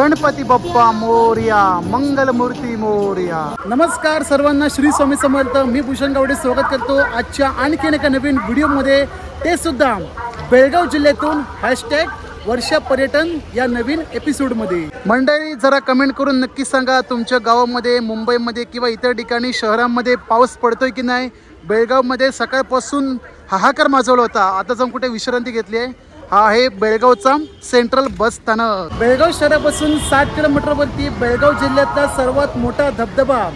गणपती बाप्पा मोर्या मंगलमूर्ती मोर्या. नमस्कार सर्वांना श्री स्वामी समर्थ. मी भूषण गावडे स्वागत करतो आजच्या आणखीन एका नवीन व्हिडिओमध्ये. ते सुद्धा बेळगाव जिल्ह्यातून हॅशटॅग वर्षा पर्यटन या नवीन एपिसोडमध्ये मंडळी जरा कमेंट करून नक्की सांगा तुमच्या गावामध्ये मुंबईमध्ये किंवा इतर ठिकाणी शहरांमध्ये पाऊस पडतोय की नाही? बेळगावमध्ये सकाळपासून हाहाकार माजवला होता. आता जाऊन कुठे विश्रांती घेतली आहे? हा आहे बेळगावचा सेंट्रल बस स्थानक. बेळगाव शहरापासून सात किलोमीटरवरती बेळगाव जिल्ह्यातला सर्वात मोठा धबधबा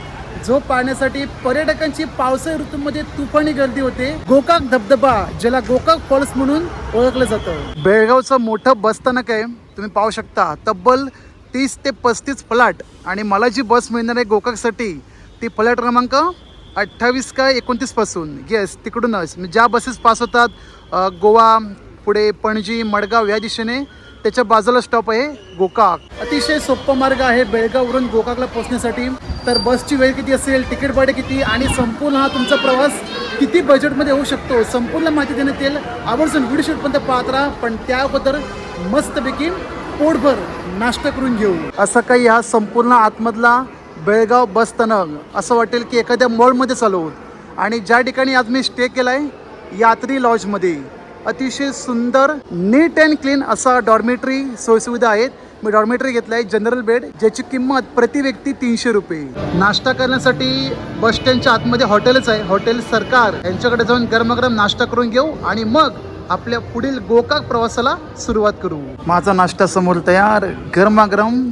जो पाहण्यासाठी पर्यटकांची पावसाळी ऋतूमध्ये तुफानी गर्दी होते. गोकाक धबधबा ज्याला गोकाक फॉल्स म्हणून ओळखलं जातं. बेळगावचं मोठं बस स्थानक आहे तुम्ही पाहू शकता. तब्बल तीस ते पस्तीस फ्लॅट आणि मला जी बस मिळणार आहे गोकाकसाठी ती फ्लॅट क्रमांक अठ्ठावीस का एकोणतीसपासून. येस तिकडूनच. ज्या बसेस पास होतात गोवा पुढे पणजी मडगाव या दिशेने त्याच्या बाजूला स्टॉप आहे गोकाक. अतिशय सोपा मार्ग आहे बेळगाववरून गोकाकला पोहोचण्यासाठी. तर बसची वेळ किती असेल तिकीट भाडे किती आणि संपूर्ण हा तुमचा प्रवास किती बजेटमध्ये होऊ शकतो संपूर्ण माहिती देण्यात येईल. आवर्जून व्हिडिओ शूटपर्यंत पाहत राहा पण त्या अगोदर मस्तपैकी पोटभर नाश्ता करून घेऊ. असं काही हा संपूर्ण आतमधला बेळगाव बस स्थानक असं वाटेल की एखाद्या मॉलमध्ये चालू आणि ज्या ठिकाणी आज मी स्टे केला आहे यात्री लॉजमध्ये अतिशय सुंदर नीट अँड क्लीन असा डॉर्मेटरी सोयीसुविधा आहेत. मी डॉर्मेटरी घेतला आहे जनरल बेड ज्याची किंमत प्रति व्यक्ती तीनशे रुपये. नाश्ता करण्यासाठी बस स्टँडच्या आतमध्ये हॉटेलच आहे. हॉटेल सरकार यांच्याकडे जाऊन गरमागरम नाश्ता करून घेऊ आणि मग आपल्या पुढील गोकाक प्रवासाला सुरुवात करू. माझा नाश्ता समोर तयार गरमागरम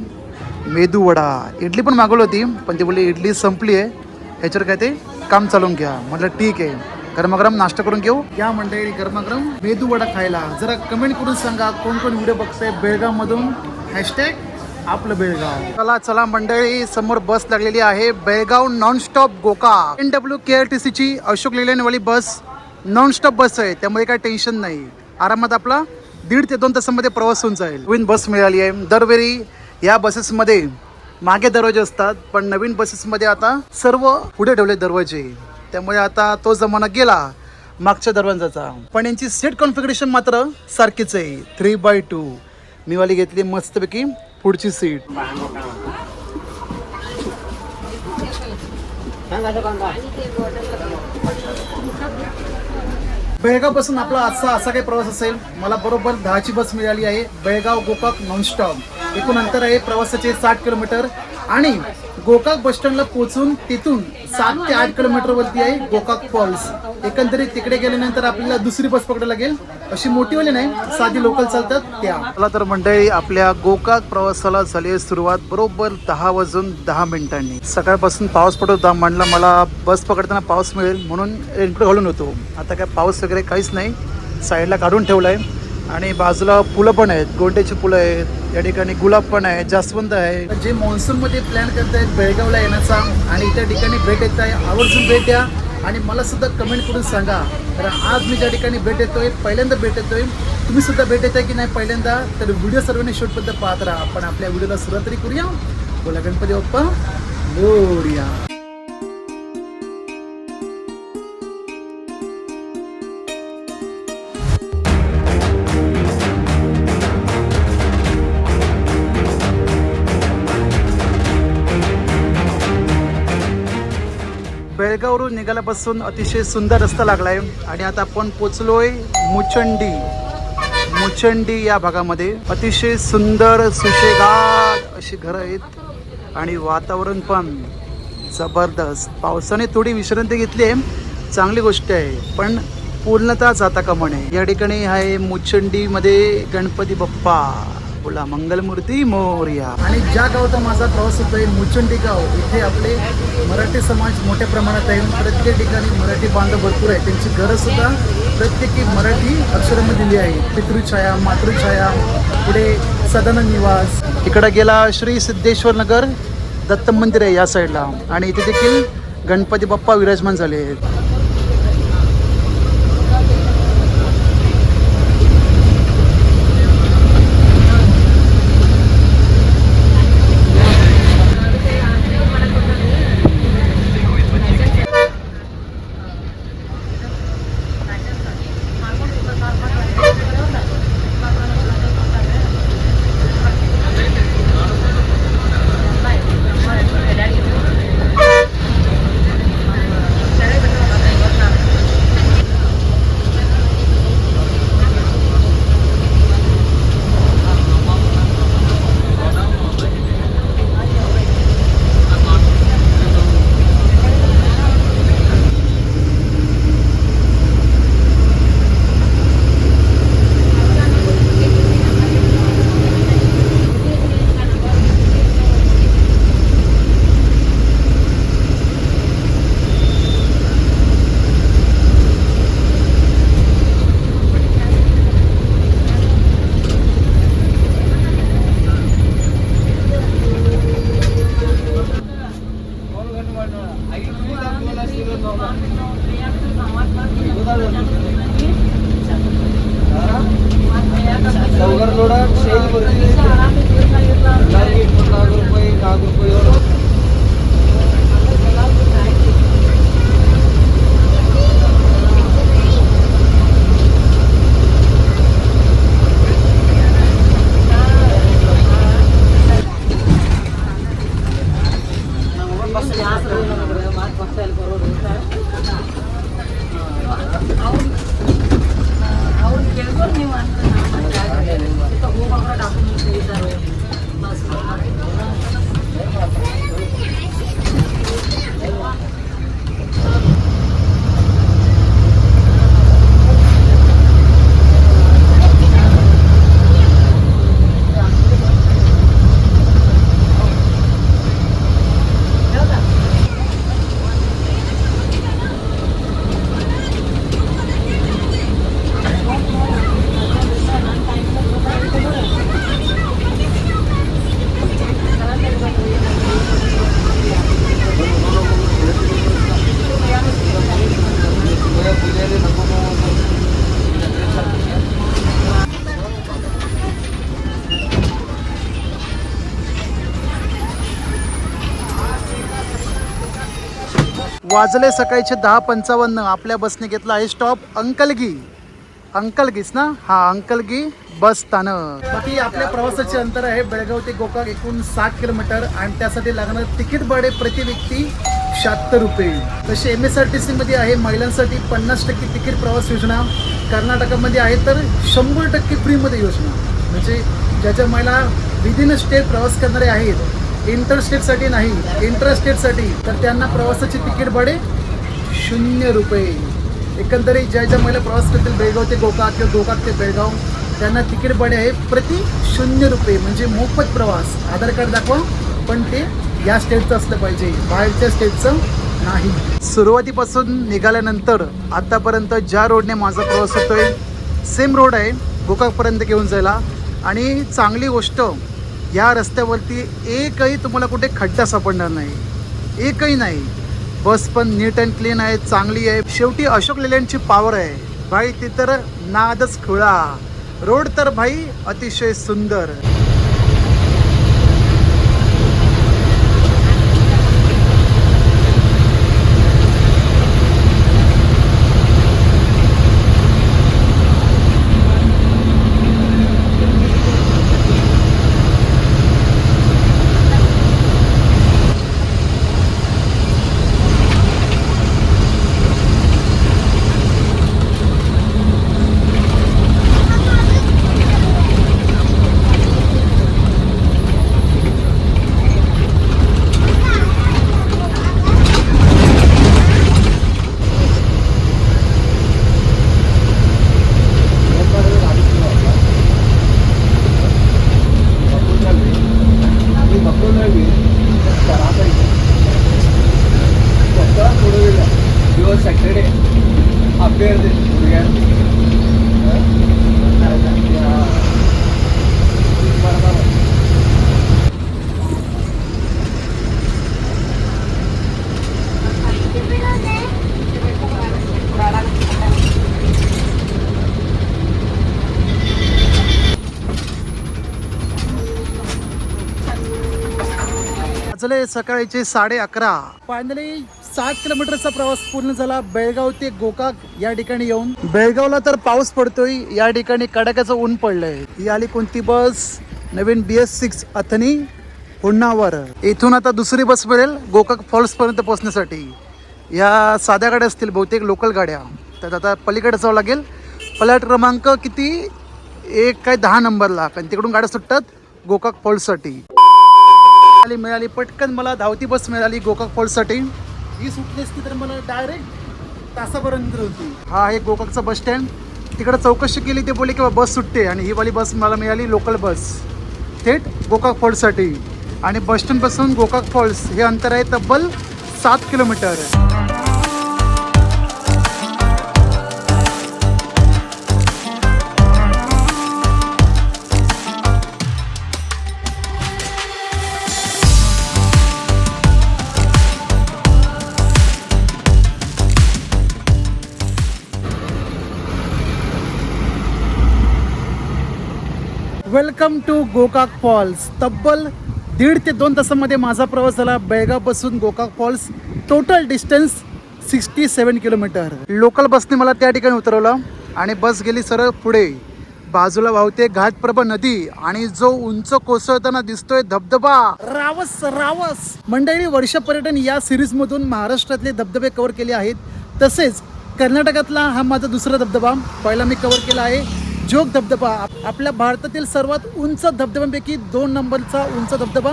मेदू वडा. इडली पण मागवली होती पण ते बोलली इडली संपली आहे. ह्याच्यावर काय ते काम चालवून घ्या. म्हटलं ठीक आहे. गरमागरम नाश्ता करून घेऊ. या मंडळी गरमागरम मेदू वडा खायला. जरा कमेंट करून सांगा कोण कोण व्हिडिओ बघताय बेळगाव मधून हॅशटॅग आपलं बेळगाव. चला चला मंडळी समोर बस लागलेली आहे. Belgaum non stop Gokak N W K R T सीची अशोक लेलॅनवाली बस नॉन स्टॉप बस आहे. त्यामुळे काय टेन्शन नाही. आरामात आपला दीड ते दोन तासामध्ये प्रवास होऊन जाईल. नवीन बस मिळाली आहे. दरवेळी या बसेसमध्ये मागे दरवाजे असतात. पण नवीन बसेसमध्ये आता सर्व पुढे ठेवले दरवाजे. त्यामुळे आता तो जमाना गेला मागच्या दरवाजाचा. पण यांची सीट कॉन्फिगरेशन मात्र सारखीच आहे. थ्री बाय टू मी वाली घेतली मस्तपैकी पुढची सीट बेळगावपासून आपला आजचा असा काही प्रवास असेल मला बरोबर दहाची बस मिळाली आहे. बेळगाव गोकाक नॉनस्टॉप एकूण अंतर आहे प्रवासाचे साठ किलोमीटर. आणि गोकाक बस स्टँडला पोहोचून तिथून सात ते आठ किलोमीटरवरती आहे गोकाक फॉल्स एकंदरीत तिकडे गेल्यानंतर आपल्याला दुसरी बस पकडायला लागेल. अशी मोठीवाली नाही साधी लोकल चालतात त्या. मला तर मंडळी आपल्या गोकाक प्रवासाला झाली आहे सुरुवात बरोबर दहा वाजून दहा मिनिटांनी. सकाळपासून पाऊस पडत होता म्हणलं मला बस पकडताना पाऊस मिळेल म्हणून रेनकोट घालून होतो आता काय पाऊस वगैरे काहीच नाही. साईडला काढून ठेवला आहे आणि बाजूला फुलं पण आहेत गोंड्याची फुलं आहेत या ठिकाणी गुलाब पण आहे जास्वंद आहे. जे मध्ये प्लॅन करतायत बेळगावला येण्याचा आणि त्या ठिकाणी भेट येत आहे आवर्जून भेट द्या. आणि मला सुद्धा कमेंट करून सांगा. कारण आज मी ज्या ठिकाणी भेट येतोय पहिल्यांदा भेट येतोय तुम्ही सुद्धा भेट आहे की नाही पहिल्यांदा? तर व्हिडिओ सर्वांनी शूटपर्यंत पाहत राहा. आपण आपल्या व्हिडिओला सुरुवात तरी करूया. बोला गणपती बाप्पा मोरया बेळगाववरून निघाल्यापासून अतिशय सुंदर रस्ता लागलाय. आणि आता आपण पोचलोय मुचंडी. मुचंडी या भागामध्ये. अतिशय सुंदर सुशेगाड अशी घरं आहेत. आणि वातावरण पण जबरदस्त. पावसाने थोडी विश्रांती घेतली आहे. चांगली गोष्ट आहे. पण पूर्णतः जाता का म्हणे या ठिकाणी आहे मुचंडीमध्ये गणपती बाप्पा. बोला मंगलमूर्ती मोर्या. आणि ज्या गावाचा माझा प्रवास होतोय मुचंडी गाव इथे आपले मराठी समाज मोठ्या प्रमाणात आहे. प्रत्येक ठिकाणी मराठी बांधव भरपूर आहे त्यांची घरं सुद्धा प्रत्येकी मराठी अक्षरामध्ये दिली आहे. पितृछाया मातृछाया पुढे सदानंद निवास. इकडे गेला श्री सिद्धेश्वर नगर दत्त मंदिर आहे या साईडला. आणि इथे देखील गणपती बाप्पा विराजमान झाले आहेत. Thank you. वाजले सकाळचे दहा पंचावन्न. आपल्या बसने घेतला आहे स्टॉप अंकलगी अंकलगीच ना? हा अंकलगी बस स्थानक. बाकी आपल्या प्रवासाचे अंतर आहे बेळगाव ते गोकाक एकूण सात किलोमीटर आणि त्यासाठी लागणार तिकीट भाडे प्रति व्यक्ती शहात्तर रुपये. तसे एम एस आर टी सीमध्ये आहे महिलांसाठी पन्नास टक्के तिकीट प्रवास योजना. कर्नाटकामध्ये आहे तर शंभर टक्के फ्रीमध्ये योजना. म्हणजे ज्याच्या महिला विदिन स्टेट प्रवास करणारे आहेत इंटरस्टेटसाठी नाही इंटरस्टेटसाठी. तर त्यांना प्रवासाचे तिकीट भाडे शून्य रुपये. एकंदरीत ज्या ज्या महिला प्रवास करतील बेळगाव ते गोकाक किंवा गोकाक ते बेळगाव त्यांना तिकीट भाडे आहे प्रति शून्य रुपये. म्हणजे मोफत प्रवास. आधार कार्ड दाखवा पण ते या स्टेटचं असलं पाहिजे. बाहेरच्या स्टेटचं नाही. सुरुवातीपासून निघाल्यानंतर आतापर्यंत ज्या रोडने माझा प्रवास होतोय सेम रोड आहे गोकाकपर्यंत घेऊन जायला. आणि चांगली गोष्ट या रस्त्यावरती एकही तुम्हाला कुठे खड्डा सापडणार नाही. एकही नाही. बस पण नीट अँड क्लीन आहे चांगली आहे. शेवटी अशोक लेलँडची पॉवर आहे. भाई ती तर नादच खुळा. रोड तर भाई अतिशय सुंदर. वाजले सकाळचे साडे अकरा. फायनली साठ किलोमीटरचा प्रवास पूर्ण झाला. बेळगाव ते गोकाक या ठिकाणी येऊन. बेळगावला तर पाऊस पडतोय. या ठिकाणी कडाक्याचं ऊन पडलंय. ही आली कोणती बस? नवीन बी एस सिक्स अथनी हुन्नावर. इथून आता दुसरी बस मिळेल गोकाक फॉल्स पर्यंत पोहोचण्यासाठी. या साध्या गाड्या असतील बहुतेक लोकल गाड्या. तर आता पलीकडे जावं लागेल. प्लॅट क्रमांक किती? एक काय दहा नंबरला. कारण तिकडून गाड्या सुटतात गोकाक फॉल्ससाठी. मिळाली मिळाली. पटकन मला धावती बस मिळाली गोकाक फॉल्ससाठी ही सुटली असती तर मला डायरेक्ट तासापर्यंत होती. हा आहे गोकाकचा बस स्टँड. तिकडे चौकशी केली ते बोलले किंवा बस सुटते आणि ही वाली बस मला मिळाली लोकल बस. थेट गोकाक फॉल्ससाठी आणि बस स्टँडपासून गोकाक फॉल्स हे अंतर आहे तब्बल सात kilometre. Welcome to Gokak falls. तब्बल दीड ते दोन तासामध्ये माझा प्रवास झाला बेळगावपासून Gokak falls. Total distance sixty seven kilometre local बसने मला त्या ठिकाणी उतरवलं आणि बस गेली सरळ पुढे. बाजूला वाहते घाटप्रभा नदी आणि जो उंच कोसळताना दिसतोय धबधबा. रावस रावस. मंडळी वर्ष पर्यटन या सिरीज मधून महाराष्ट्रातले धबधबे कव्हर केले आहेत. तसेच कर्नाटकातला हा माझा दुसरा धबधबा. पहिला मी कव्हर केला आहे. जोग धबधबा. आपल्या भारतातील सर्वात उंच धबधब्यांपैकी दोन नंबरचा उंच धबधबा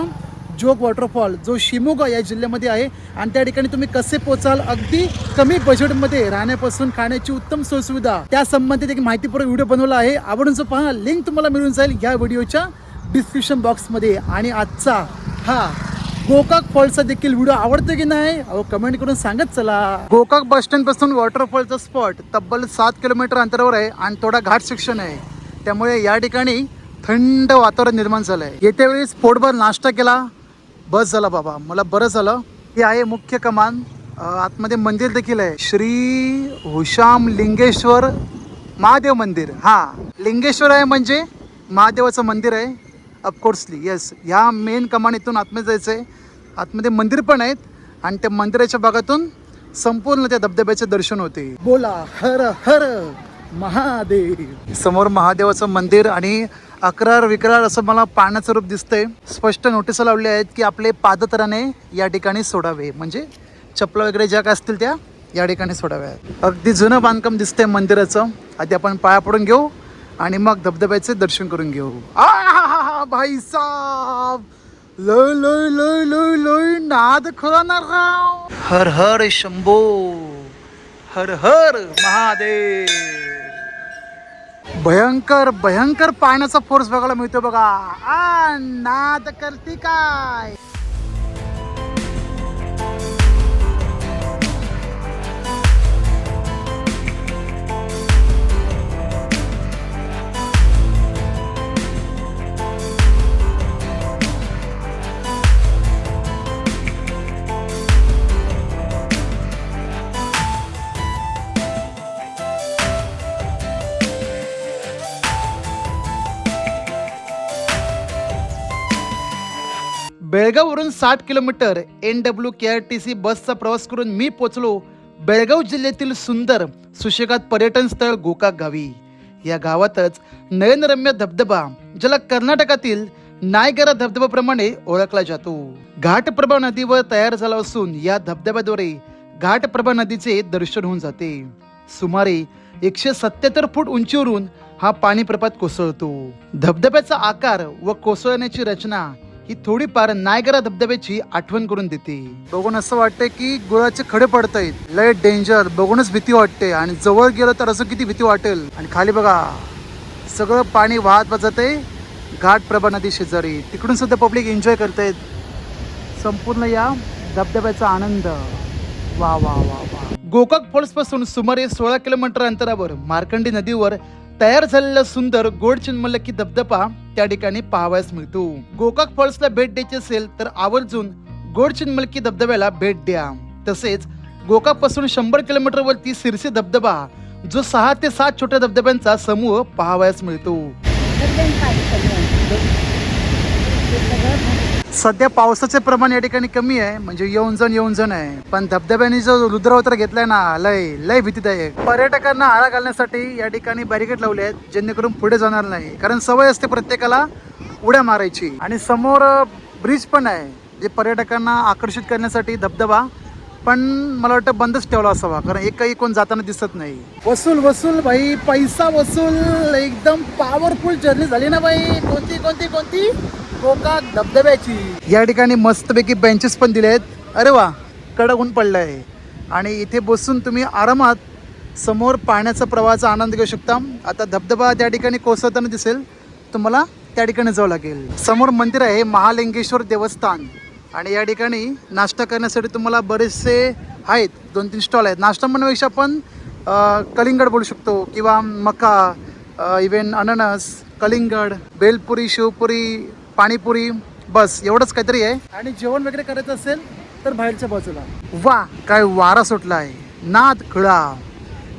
जोग वॉटरफॉल जो शिमोगा या जिल्ह्यामध्ये आहे. आणि त्या ठिकाणी तुम्ही कसे पोचाल? अगदी कमी बजेटमध्ये राहण्यापासून खाण्याची उत्तम सोयसुविधा. त्या संबंधित एक माहितीपूर्वक व्हिडिओ बनवला आहे. आवडून जो पहा लिंक तुम्हाला मिळून जाईल या व्हिडिओच्या डिस्क्रिप्शन बॉक्समध्ये आणि आजचा हा गोकाक फॉलचा देखील व्हिडिओ आवडतो की नाही अहो कमेंट करून सांगत चला. गोकाक बस स्टँडपासून वॉटरफॉलचा स्पॉट तब्बल सात किलोमीटर अंतरावर आहे आणि थोडा घाट सेक्शन आहे. त्यामुळे या ठिकाणी थंड वातावरण निर्माण झालं आहे येत्या वेळेस पोटभर नाश्ता केला. बस झाला बाबा. मला बरं झालं. हे आहे मुख्य कमान. आतमध्ये मंदिर देखील आहे. श्री हुशाम लिंगेश्वर महादेव मंदिर. हा. लिंगेश्वर आहे म्हणजे महादेवाचं मंदिर आहे. ऑफकोर्सली येस ह्या मेन कमानीतून आतमध्ये जायचं आहे आतमध्ये मंदिर पण आहेत आणि त्या मंदिराच्या भागातून संपूर्ण त्या धबधब्याचे दर्शन होते. बोला हर हर महादेव. समोर महादेवाचं मंदिर आणि अकरार विक्रार असं मला पाण्याचं रूप दिसतंय. स्पष्ट नोटीस लावले आहेत की आपले पादत्राने या ठिकाणी सोडावे. म्हणजे चपला वगैरे ज्या काय असतील त्या या ठिकाणी सोडाव्या अगदी जुनं बांधकाम दिसतंय मंदिराचं. आधी आपण पाया पडून घेऊ. आणि मग धबधब्याचे दर्शन करून घेऊ. आ भाई साब. लय लय लय लय लय नाद खोलाणार राव. हर हर शंभो. हर हर महादेव. भयंकर भयंकर पाण्याचा फोर्स बघायला मिळतो बघा. आ नाद करती काय? बेळगाववरून साठ kilometre N W K R T C बसचा प्रवास करून मी पोचलो बेळगाव जिल्ह्यातील सुंदर सुशेगात पर्यटन स्थळ गोकाक गावी. या गावातच नयनरम्य धबधबा ज्याला कर्नाटकातील नायगरा धबधब्याप्रमाणे ओळखला जातो. घाटप्रभा नदीवर तयार झाला असून या धबधब्याद्वारे घाटप्रभा नदीचे दर्शन होऊन जाते. सुमारे एकशे सत्याहत्तर फूट उंचीवरून हा पाणी प्रपात कोसळतो. धबधब्याचा आकार व कोसळण्याची रचना ही थोडीफार नायगरा धबधब्याची आठवण करून देते. बघून असं वाटतंय की गुळाचे खडे पडतायत. लय डेंजर बघूनच भीती वाटते. आणि जवळ गेलं तर असं किती भीती वाटेल. आणि खाली बघा. सगळं पाणी वाहत वाजत आहे घाट प्रभा नदी शेजारी. तिकडून सुद्धा पब्लिक एन्जॉय करतायत. संपूर्ण या धबधब्याचा आनंद. वा वा वा वा. गोकाक फॉल्सपासून सुमारे सोळा किलोमीटर अंतरावर मार्कंडी नदीवर तयार झालेला सुंदर गोड चिन्मलकी धबधबा त्या ठिकाणी पाहावयास मिळतो. गोकाक फॉल्सला भेट द्यायची असेल तर आवर्जून गोड चिन्मलकी धबधब्याला भेट द्या. तसेच गोकाकपासून शंभर किलोमीटर वरती सिरसी धबधबा जो सहा ते सात छोट्या धबधब्यांचा समूह पाहावयास मिळतो. सध्या पावसाचे प्रमाण या ठिकाणी कमी आहे म्हणजे येऊन जण येऊन जण आहे. पण धबधब्याने जो रुद्रावतार घेतलाय ना लय लय भीतीदायक. पर्यटकांना आळा घालण्यासाठी या ठिकाणी बॅरिकेड लावले आहेत जेणेकरून पुढे जाणार नाही. कारण सवय असते प्रत्येकाला उड्या मारायची. आणि समोर ब्रिज पण आहे जे पर्यटकांना आकर्षित करण्यासाठी धबधबा पण मला वाटतं बंदच ठेवला असावा कारण एकही कोण जाताना दिसत नाही. वसूल वसूल भाई पैसा वसूल. एकदम पॉवरफुल जर्नी झाली ना भाई. कोणती कोणती कोणती? गोकाक धबधब्याची. या ठिकाणी मस्तपैकी बेंचेस पण दिले आहेत. अरे वा कडक ऊन पडलं आहे आणि इथे बसून तुम्ही आरामात समोर पाण्याचा प्रवाहाचा आनंद घेऊ शकता. आता धबधबा त्या ठिकाणी कोसळताना दिसेल. तुम्हाला त्या ठिकाणी जावं लागेल. समोर मंदिर आहे महालिंगेश्वर देवस्थान. आणि या ठिकाणी नाश्ता करण्यासाठी तुम्हाला बरेचसे आहेत दोन तीन स्टॉल आहेत. नाश्ता म्हणण्यापेक्षा आपण कलिंगड बोलू शकतो किंवा मका इवन अननस कलिंगड बेलपुरी शिवपुरी पाणीपुरी बस एवढंच काहीतरी आहे. आणि जेवण वगैरे करायचं असेल तर बाहेरच्या बाजूला. वा काय वारा सुटला आहे नाद खुळा.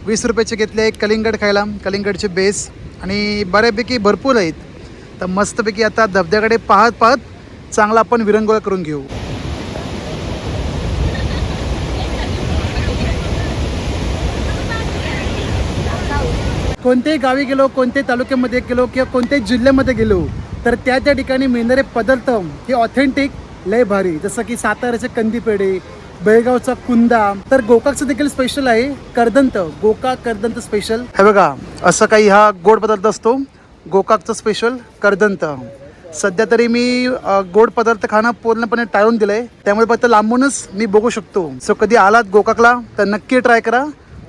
वीस रुपयाचे घेतले कलिंगड खायला. कलिंगडचे बेस. आणि बऱ्यापैकी भरपूर आहेत. तर मस्तपैकी आता धबधब्याकडे पाहत पाहत चांगला आपण विरंगुळा करून घेऊ. कोणत्याही गावी गेलो कोणत्याही तालुक्यामध्ये गेलो किंवा कोणत्याही जिल्ह्यामध्ये गेलो तर त्या त्या ठिकाणी मिळणारे पदार्थ हे ऑथेंटिक लय भारी. जसं की साताऱ्याचे कंदी पेढे बेळगावचा कुंदा. तर गोकाकचं देखील स्पेशल आहे कर्दंत. गोकाक कर्दंत स्पेशल हे बघा असं काही हा गोड पदार्थ असतो. गोकाकचं स्पेशल कर्दंत. सध्या तरी मी गोड पदार्थ खाणं पूर्णपणे टाळून दिलंय. त्यामुळे फक्त लांबूनच मी बघू शकतो. सो कधी आलात गोकाकला तर नक्की ट्राय करा.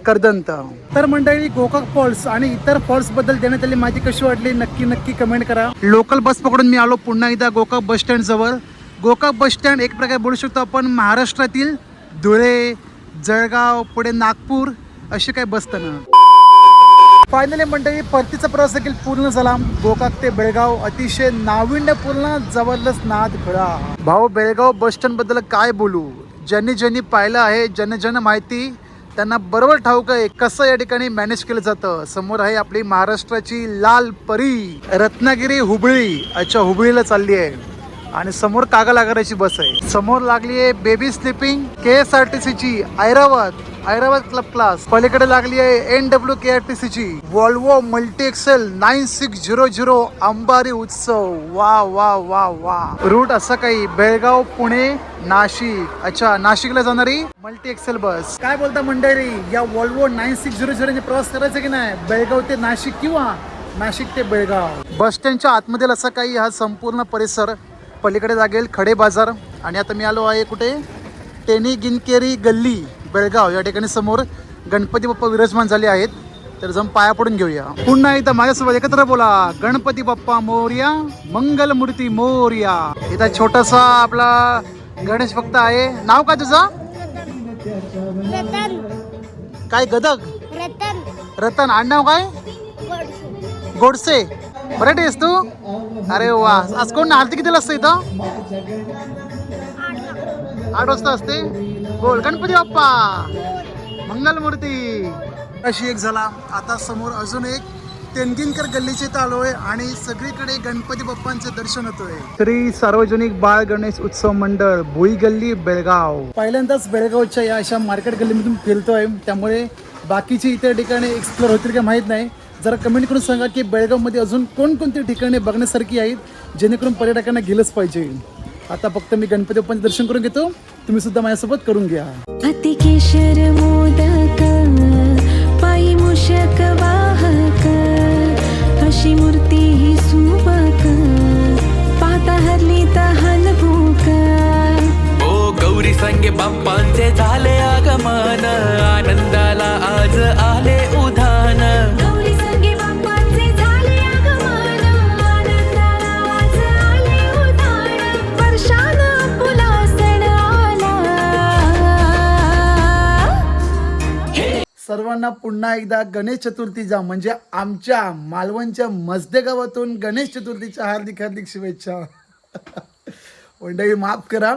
करदंत. तर मंडळी गोकाक फॉल्स आणि इतर फॉल्सबद्दल देण्यात आलेली माहिती कशी वाटली नक्की नक्की कमेंट करा. लोकल बस पकडून मी आलो पुन्हा एकदा गोकाक बस स्टँड जवळ. गोकाक बस स्टँड एक प्रकारे बोलू शकतो आपण महाराष्ट्रातील धुळे जळगाव पुढे नागपूर अशी काही बसतं फायनली मंडळी परतीचा प्रवास देखील पूर्ण झाला. गोकाक ते बेळगाव अतिशय नाविन्यपूर्ण जबरदस्त नाद खुळा भाऊ बेळगाव बस स्टँडबद्दल काय बोलू? ज्यांनी ज्यांनी पाहिलं आहे ज्यांना ज्यांना माहिती त्यांना बरोबर ठाऊक आहे कसं या ठिकाणी मॅनेज केलं जातं. समोर आहे आपली महाराष्ट्राची लाल परी रत्नागिरी हुबळी. अच्छा हुबळीला चालली आहे. आणि समोर कागा आगाराची बस आहे. समोर लागली आहे baby sleeping K S R T C ची ऐरावत ऐरावत क्लब क्लास पलीकडे लागली आहे N W K R T C ची Volvo multi axle nine six zero zero Ambari Utsav. वा वा वा वा. रूट असं काही बेळगाव पुणे नाशिक. अच्छा नाशिकला जाणारी मल्टी एक्सेल बस काय बोलता मंडळी या Volvo nine six zero zero प्रवास करायचा की नाही? बेळगाव ते नाशिक किंवा नाशिक ते बेळगाव? बस स्टँडच्या आतमध्ये असा काही हा संपूर्ण परिसर पलीकडे लागेल खडे बाजार. आणि आता मी आलो आहे कुठे? टेनी गिनकेरी गल्ली बेळगाव. या ठिकाणी समोर गणपती बाप्पा विराजमान झाले आहेत. तर जाऊन पाया पडून घेऊया. पुन्हा एकदा माझ्यासोबत एकत्र बोला. गणपती बाप्पा मोर्या मंगल मूर्ती मोर्या. इथं छोटासा आपला गणेश भक्त आहे. नाव काय तुझं? काय गदग? रतन. रतन. आडनाव काय? गोडसे. मराठी आहेस तू? अरे वा. आज कोण आरती कितीला असतं इथं? आठ वाजता असते? बोल गणपती बाप्पा. मंगलमूर्ती. अशी एक झाला. आता समोर अजून एक तेनगिनकर गल्लीचे इथं आलोय आणि सगळीकडे गणपती बाप्पांचे दर्शन होतोय. श्री सार्वजनिक बाळ गणेश उत्सव मंडळ भुई गल्ली बेळगाव. पहिल्यांदाच बेळगावच्या या अशा मार्केट गल्लीमधून फिरतोय. त्यामुळे बाकीची इतर ठिकाणे एक्सप्लोर होतील का माहीत नाही. जरा कमेंट करून सांगा की बेळगावमध्ये अजून कोणकोणती ठिकाणे बघण्यासारखी आहेत जेणेकरून पर्यटकांना गेलंच पाहिजे. आता फक्त मी गणपती बाप्पांचे दर्शन करून घेतो. तुम्ही सुद्धा माझ्यासोबत करून घ्या. अतिकेशर मोदक पायी मूषक वाहक अशी मूर्ती ही सुबक पाहता हरली तहान भूक. ओ गौरी संगे बाप्पांचे झाले आगमन आनंदाला आज आले सर्वांना पुन्हा एकदा गणेश चतुर्थीचा म्हणजे आमच्या मालवणच्या मजदे गावातून गणेश चतुर्थीच्या हार्दिक हार्दिक शुभेच्छा. मंडळी माफ करा.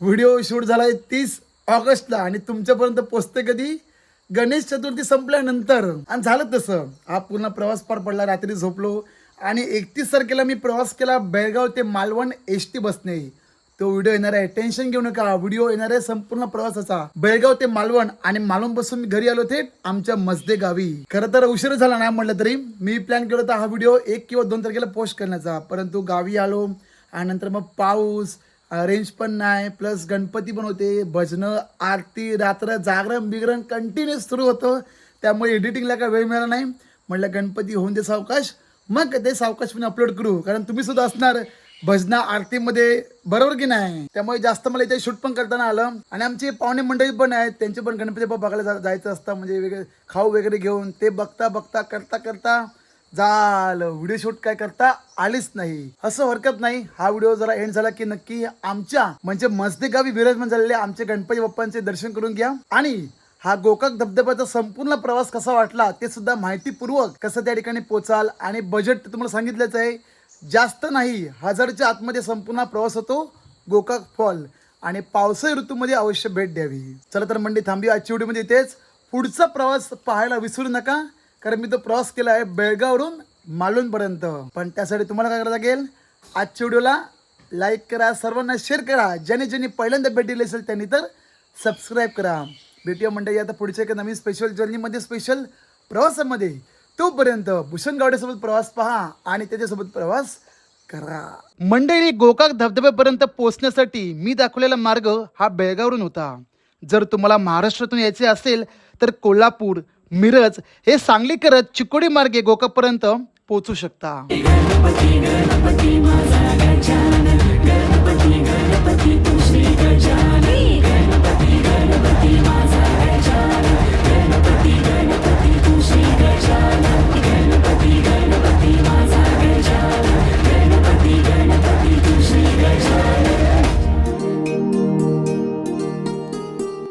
व्हिडिओ शूट झाला आहे तीस ऑगस्टला आणि तुमच्यापर्यंत पोचते कधी? गणेश चतुर्थी संपल्यानंतर. आणि झालं तसं. हा पूर्ण प्रवास पार पडला रात्री झोपलो. आणि एकतीस तारखेला मी प्रवास केला बेळगाव ते मालवण एस टी बसने. तो व्हिडिओ येणार आहे टेन्शन घेऊ नका. व्हिडिओ येणार आहे संपूर्ण प्रवासाचा बेळगाव ते मालवण आणि मालवणपासून मी घरी आलो ते आमच्या मजदे गावी. खरं तर उशीर झाला नाही म्हटलं तरी मी प्लॅन केला होता हा व्हिडिओ एक किंवा दोन तारखेला पोस्ट करण्याचा. परंतु गावी आलो आणि नंतर मग पाऊस रेंज पण नाही प्लस गणपती पण होते भजनं आरती रात्र जागरण बिगरण कंटिन्युअस सुरू होतं. त्यामुळे एडिटिंगला काय वेळ मिळाला नाही. म्हटलं गणपती होऊन दे सावकाश. मग ते सावकाश पण अपलोड करू. कारण तुम्ही सुद्धा असणार. भजना आरतीमध्ये बरोबर की नाही? त्यामुळे जास्त मला इथे शूट पण करताना आलं. आणि आमचे पाहुणे मंडळी पण आहेत. त्यांचे पण गणपती बाप्पा बघायला जायचं असतं. म्हणजे वेगळे खाऊ वगैरे घेऊन ते बघता बघता करता करता झालं. व्हिडिओ शूट काय करता आलीच नाही. असं हरकत नाही. हा व्हिडिओ जरा एंड झाला की नक्की आमच्या म्हणजे मस्ते गावी विराजमान झालेले आमचे गणपती बाप्पांचे दर्शन करून घ्या. आणि हा गोकाक धबधब्याचा संपूर्ण प्रवास कसा वाटला ते सुद्धा माहितीपूर्वक कसं त्या ठिकाणी पोचाल आणि बजेट तुम्हाला सांगितलंच आहे. जास्त नाही हजारच्या आतमध्ये संपूर्ण प्रवास होतो गोकाक फॉल. आणि पावसाळी ऋतूमध्ये अवश्य भेट द्यावी. चला तर मंडी थांबी आजची व्हिडिओमध्ये इथेच पुढचा प्रवास पाहायला विसरू नका कारण मी तो प्रवास केला आहे बेळगाववरून मालवणपर्यंत. पण त्यासाठी तुम्हाला काय करावं लागेल? आजच्या व्हिडिओला लाईक करा सर्वांना शेअर करा. ज्याने ज्यांनी पहिल्यांदा भेट दिली असेल त्यांनी तर सबस्क्राईब करा. भेटूया मंडळी आता पुढच्या एका नवीन स्पेशल जर्नीमध्ये स्पेशल प्रवासामध्ये. तोपर्यंत भूषण गावडेसोबत प्रवास पहा आणि त्याच्यासोबत प्रवास करा. मंडळी गोकाक धबधब्यापर्यंत पोहोचण्यासाठी मी दाखवलेला मार्ग हा बेळगावरून होता. जर तुम्हाला महाराष्ट्रातून यायचे असेल तर कोल्हापूर मिरज हे सांगली करत चिकोडी मार्गे गोकापर्यंत पोचू शकता. गणपती